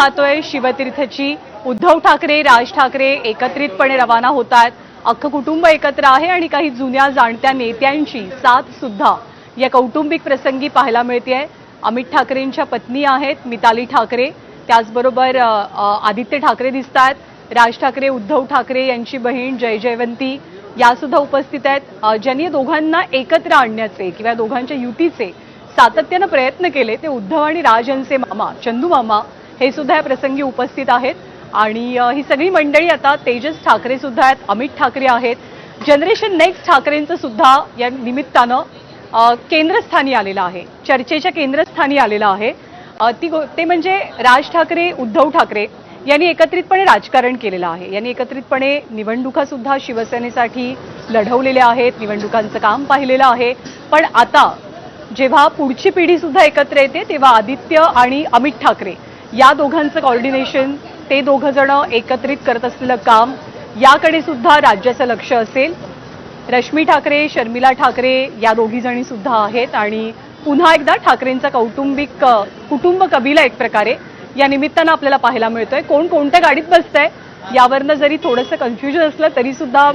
पाहतोय शिवतीर्थची. उद्धव ठाकरे राज ठाकरे एकत्रितपणे रवाना होत आहेत अख्खं कुटुंब एकत्र आहे आणि काही जुन्या जाणत्या नेत्यांची साथ सुद्धा. या कौटुंबिक प्रसंगी पाहायला मिळते. अमित ठाकरेंच्या पत्नी आहेत मिताली ठाकरे. त्याचबरोबर आदित्य ठाकरे दिसत आहेत राज ठाकरे उद्धव ठाकरे यांची बहीण जय जयवंती यासुद्धा उपस्थित आहेत. ज्यांनी या दोघांना एकत्र आणण्याचे किंवा दोघांच्या युतीचे सातत्यानं प्रयत्न केले ते उद्धव आणि राज यांचे मामा चंदू मामा हे सुद्धा या प्रसंगी उपस्थित आहेत. आणि ही सगळी मंडळी आता तेजस ठाकरे सुद्धा आहेत अमित ठाकरे आहेत. जनरेशन नेक्स्ट ठाकरेंचं सुद्धा या निमित्तानं केंद्रस्थानी आलेलं आहे. चर्चेच्या केंद्रस्थानी आलेलं आहे. ती गो- ते म्हणजे राज ठाकरे उद्धव ठाकरे यांनी एकत्रितपणे राजकारण केलेलं आहे. यांनी एकत्रितपणे निवडणुका सुद्धा शिवसेनेसाठी लढवलेल्या आहेत निवडणुकांचं काम पाहिलेलं आहे. पण आता जेव्हा पुढची पिढी सुद्धा एकत्र येते तेव्हा आदित्य आणि अमित ठाकरे या दोघांचं कॉर्डिनेशन ते दोघं जण एकत्रित करत असलेलं काम याकडे सुद्धा राज्याचं लक्ष असेल. रश्मी ठाकरे शर्मिला ठाकरे या दोघी जणी सुद्धा आहेत आणि पुन्हा एकदा ठाकरेंचा कौटुंबिक कुटुंब कबीला एक प्रकारे या निमित्तानं आपल्याला पाहायला मिळतोय. कोण कोणत्या गाडीत बसतंय यावरनं जरी थोडंसं कन्फ्युजन असलं तरी सुद्धा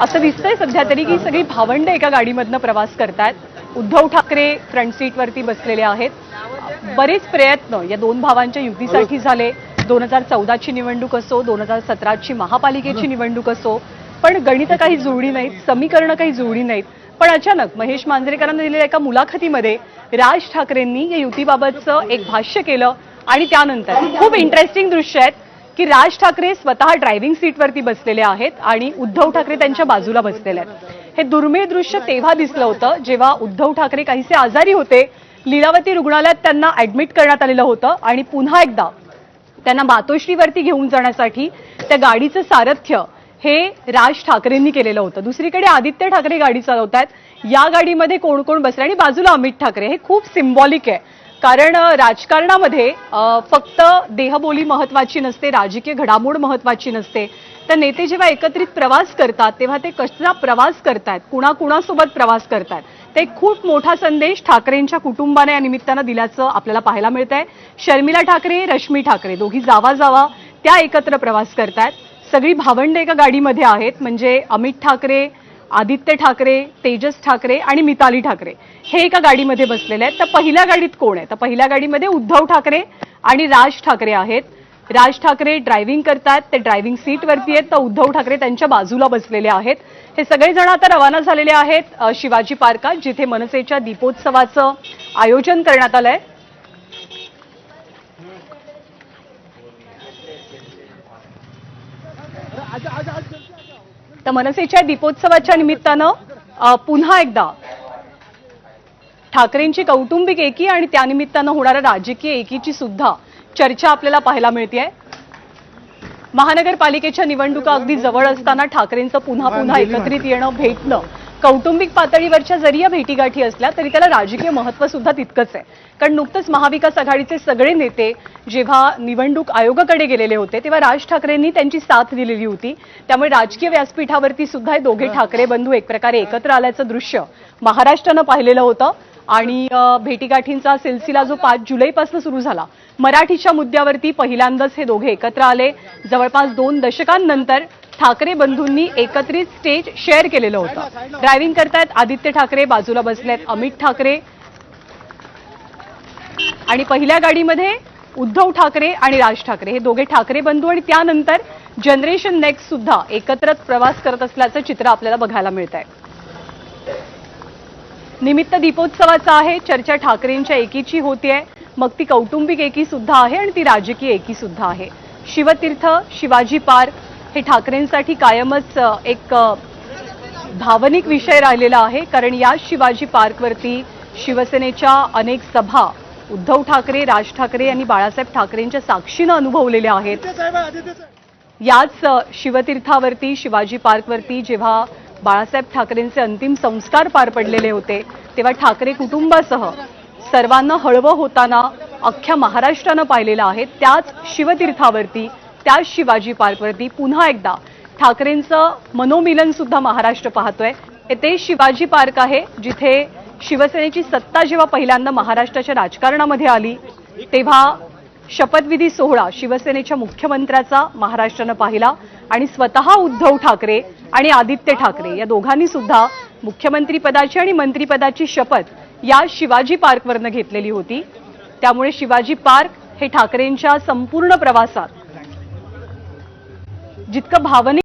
असं दिसतंय सध्या तरी की सगळी भावंड एका गाडीमधनं प्रवास करतायत. उद्धव ठाकरे फ्रंट सीटवरती बसलेले आहेत. बरेच प्रयत्न या दोन भावांच्या युतीसाठी झाले. दोन हजार चौदाची निवडणूक असो दोन हजार सतराची महापालिकेची निवडणूक असो पण गणित काही जुळली नाहीत समीकरणं काही जुळली नाहीत. पण अचानक महेश मांजरेकरांना दिलेल्या एका मुलाखतीमध्ये राज ठाकरेंनी या युतीबाबतचं एक भाष्य केलं आणि त्यानंतर खूप इंटरेस्टिंग दृश्य आहेत की राज ठाकरे स्वतः ड्रायव्हिंग सीटवरती बसलेले आहेत आणि उद्धव ठाकरे त्यांच्या बाजूला बसलेले आहेत. हे दुर्मिळ दृश्य तेव्हा दिसलं होतं जेव्हा उद्धव ठाकरे काहीसे आजारी होते लीलावती रुग्णालयात त्यांना ऍडमिट करण्यात आलेलं होतं आणि पुन्हा एकदा त्यांना मातोश्रीवरती घेऊन जाण्यासाठी त्या गाडीचं सारथ्य हे राज ठाकरेंनी केलेलं होतं. दुसरीकडे आदित्य ठाकरे गाडी चालवत आहेत या गाडीमध्ये कोण कोण बसले आणि बाजूला अमित ठाकरे. हे खूप सिम्बॉलिक आहे. कारण राजकारणामध्ये फक्त देहबोली महत्वाची नसते राजकीय घडामोड महत्वाची नसते. तर नेते जेव्हा एकत्रित प्रवास करतात तेव्हा ते कसा प्रवास करतायत? कुणाकुणासोबत प्रवास करतायत? ते खूप मोठा संदेश ठाकरेंच्या कुटुंबाने या निमित्तानं दिल्याचं आपल्याला पाहायला मिळत आहे शर्मिला ठाकरे रश्मी ठाकरे दोघी जावा जावा त्या एकत्र प्रवास करतायत. सगळी भावंड एका गाडीमध्ये आहेत म्हणजे अमित ठाकरे आदित्य ठाकरे तेजस ठाकरे आणि मिताली ठाकरे. हे एका गाडीमध्ये बसलेले आहेत. तर पहिल्या गाडीत कोण आहे? तर पहिल्या गाडीमध्ये उद्धव ठाकरे आणि राज ठाकरे आहेत. राज ठाकरे ड्रायव्हिंग करतात ते ड्रायव्हिंग सीटवरती आहेत तर उद्धव ठाकरे त्यांच्या बाजूला बसलेले आहेत. हे सगळेजण आता रवाना झालेले आहेत शिवाजी पार्कात जिथे मनसेच्या दीपोत्सवाचं आयोजन करण्यात आलंय. तर मनसेच्या दीपोत्सवाच्या निमित्तानं पुन्हा एकदा ठाकरेंची कौटुंबिक एकी आणि त्यानिमित्तानं होणाऱ्या राजकीय एकीची सुद्धा चर्चा आपल्याला पाहायला मिळते महानगरपालिकेच्या निवडणुका अगदी जवळ असताना ठाकरेंचं पुन्हा पुन्हा एकत्रित येणं भेटणं. कौटुंबिक पातळीवरच्या जरी या भेटीगाठी असल्या तरी त्याला राजकीय महत्त्व सुद्धा तितकंच आहे. कारण नुकतंच महाविकास आघाडीचे सगळे नेते जेव्हा निवडणूक आयोगाकडे गेलेले होते तेव्हा राज ठाकरेंनी त्यांची साथ दिलेली होती. त्यामुळे राजकीय व्यासपीठावरती सुद्धा हे दोघे ठाकरे बंधू एक प्रकारे एकत्र आल्याचं दृश्य महाराष्ट्रानं पाहिलेलं होतं. आणि भेटीगाठींचा सिलसिला जो पाच जुलैपासून सुरू झाला मराठीच्या मुद्द्यावरती पहिल्यांदाच हे दोघे एकत्र आले. जवळपास दोन दशकांनंतर ठाकरे बंधूंनी एकत्रित स्टेज शेअर केलेलं होतं. ड्रायव्हिंग करतायत आदित्य ठाकरे बाजूला बसलेत अमित ठाकरे. आणि पहिल्या गाडीमध्ये उद्धव ठाकरे आणि राज ठाकरे. हे दोघे ठाकरे बंधू आणि त्यानंतर जनरेशन नेक्स्ट सुद्धा एकत्रच प्रवास करत असल्याचं चित्र आपल्याला बघायला मिळत आहे निमित्त दीपोत्सवाचं आहे. चर्चा ठाकरेंच्या एकीची होतीये. मग ती कौटुंबिक एकी सुद्धा आहे आणि ती राजकीय एकी सुद्धा आहे. शिवतीर्थ शिवाजी पार्क हे ठाकरेंसाठी कायमच एक भावनिक विषय राहिलेला आहे. कारण या शिवाजी पार्कवरती शिवसेनेच्या अनेक सभा उद्धव ठाकरे राज ठाकरे यांनी बाळासाहेब ठाकरेंच्या साक्षीनं अनुभवलेल्या आहेत. याच शिवतीर्थावरती शिवाजी पार्कवरती जेव्हा बाळासाहेब ठाकरेंचे अंतिम संस्कार पार पडलेले होते तेव्हा ठाकरे कुटुंबासह सर्वांना हळवं होताना अख्ख्या महाराष्ट्रानं पाहिलेलं आहे. त्याच शिवतीर्थावरती त्याच शिवाजी पार्कवरती पुन्हा एकदा ठाकरेंचं मनोमिलन सुद्धा महाराष्ट्र पाहतोय. ते शिवाजी पार्क आहे जिथे शिवसेनेची सत्ता जेव्हा पहिल्यांदा महाराष्ट्राच्या राजकारणामध्ये आली तेव्हा शपथविधी सोहळा शिवसेनेच्या मुख्यमंत्र्याचा महाराष्ट्रानं पाहिला आणि स्वतः उद्धव ठाकरे आणि आदित्य ठाकरे या दोघांनी सुद्धा मुख्यमंत्रीपदाची आणि मंत्रिपदाची शपथ या शिवाजी पार्कवरनं घेतलेली होती. त्यामुळे शिवाजी पार्क हे ठाकरेंच्या संपूर्ण प्रवासात जितकं भावनिक